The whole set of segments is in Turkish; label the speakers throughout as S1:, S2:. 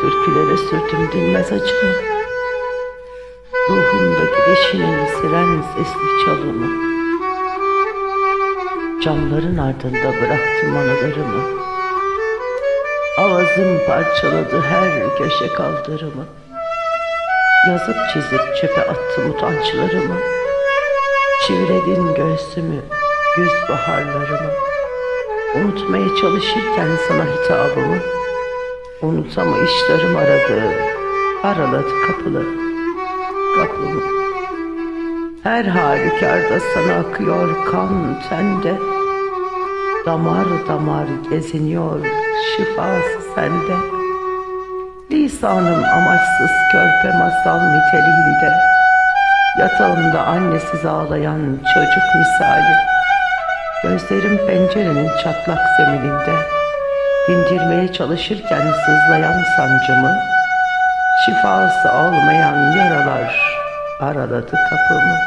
S1: türkülere sürdüm dinmez acımı. Ruhumdaki deşinen siren sesli çalımı. Camların ardında bıraktım anılarımı. Avazım parçaladı her köşe kaldırımı. Yazıp çizip çöpe attım utançlarımı. Çiviredin göğsümü, güz baharlarımı. Unutmaya çalışırken sana hitabımı. Unutamayışlarım aradı, araladı kapılı, kapımı. Her halükarda sana akıyor kan tende. Damar damar geziniyor şifası sende. Lisanım amaçsız körpe masal niteliğinde. Yatağımda annesiz ağlayan çocuk misali. Gözlerim pencerenin çatlak zemininde. Dindirmeye çalışırken sızlayan sancımı. Şifası olmayan yaralar araladı kapımı.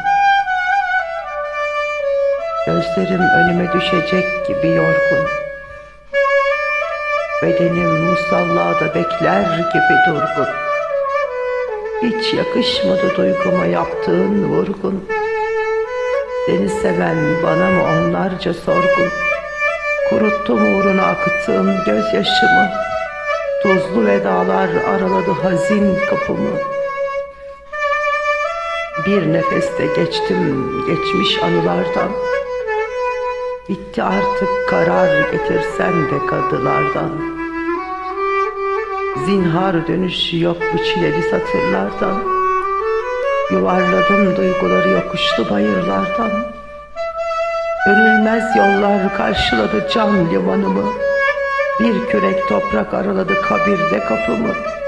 S1: Gözlerim önüme düşecek gibi yorgun. Bedenim musallada bekler gibi durgun. Hiç yakışmadı duyguma yaptığın vurgun. Seni seven bana mı onlarca sorgun. Kuruttum uğruna akıttığım gözyaşımı. Tuzlu vedalar araladı hazin kapımı. Bir nefeste geçtim geçmiş anılardan. Bitti artık karar getirsen de kadılardan. Zinhar dönüşü yok bu çileli satırlardan. Yuvarladım duyguları yokuşlu bayırlardan. Dönülmez yollar karşıladı can limanımı. Bir kürek toprak araladı kabirde kapımı.